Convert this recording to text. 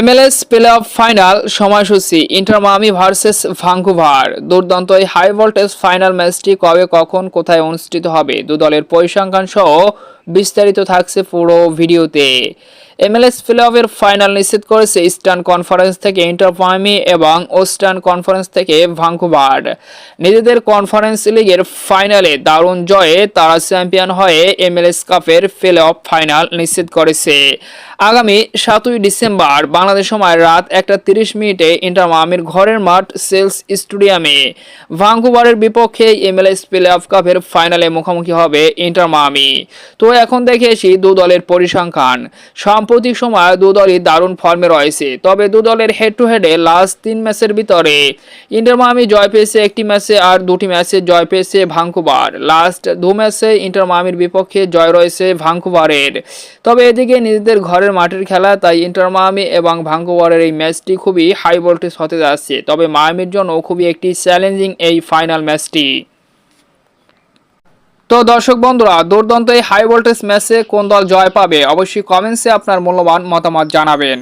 MLS play off final সময়সূচি Inter Miami versus Vancouver দুর্দান্ত এই হাই ভোল্টেজ ফাইনাল ম্যাচটি কবে, কখন, কোথায় অনুষ্ঠিত হবে? দু দলের পরিসংখ্যান সহ বিস্তারিত থাকছে পুরো ভিডিওতে। এমএলএস প্লে অফের ফাইনাল নিশ্চিত করেছে ইস্টার্ন কনফারেন্স থেকে ইন্টার মামি এবং ওয়েস্টার্ন কনফারেন্স থেকে ভাঙ্কুভার নিজেদের কনফারেন্স লিগের ফাইনালে দারুণ জয়ে তারা চ্যাম্পিয়ন হয়ে এমএলএস কাপের প্লে অফ ফাইনাল নিশ্চিত করেছে। আগামী সাতই ডিসেম্বর বাংলাদেশ সময় রাত একটা তিরিশ মিনিটে ইন্টার মামির ঘরের মাঠ সেলস স্টেডিয়ামে। ভাঙ্কুভারের বিপক্ষে এমএলএস প্লে অফ কাপের ফাইনালে মুখোমুখি হবে ইন্টার মামি তো এখন দেখে আসি দু দলের পরিসংখ্যান। সাম্প্রতিক সময় দু দলই দারুণ ফর্মে রয়েছে। তবে দু দলের হেড টু হেডে লাস্ট তিন ম্যাচের ভিতরে ইন্টার মামি জয় পেয়েছে একটি ম্যাচে আর দুটি ম্যাচে জয় পেয়েছে ভাঙ্কুবার লাস্ট দু ম্যাচে ইন্টার মামির বিপক্ষে জয় রয়েছে ভাঙ্কুবারের তবে এদিকে নিজেদের ঘরের মাঠের খেলা, তাই ইন্টার মায়ামি এবং ভাঙ্কুবারের এই ম্যাচটি খুবই হাই ভোল্টেজ হতে যাচ্ছে। তবে মায়ামির জন্য খুবই একটি চ্যালেঞ্জিং এই ফাইনাল ম্যাচটি তো দর্শক বন্ধুরা, দুর্দান্ত এই হাই ভোল্টেজ ম্যাচে কোন দল জয় পাবে? অবশ্যই কমেন্টসে আপনার মূল্যবান মতামত জানাবেন।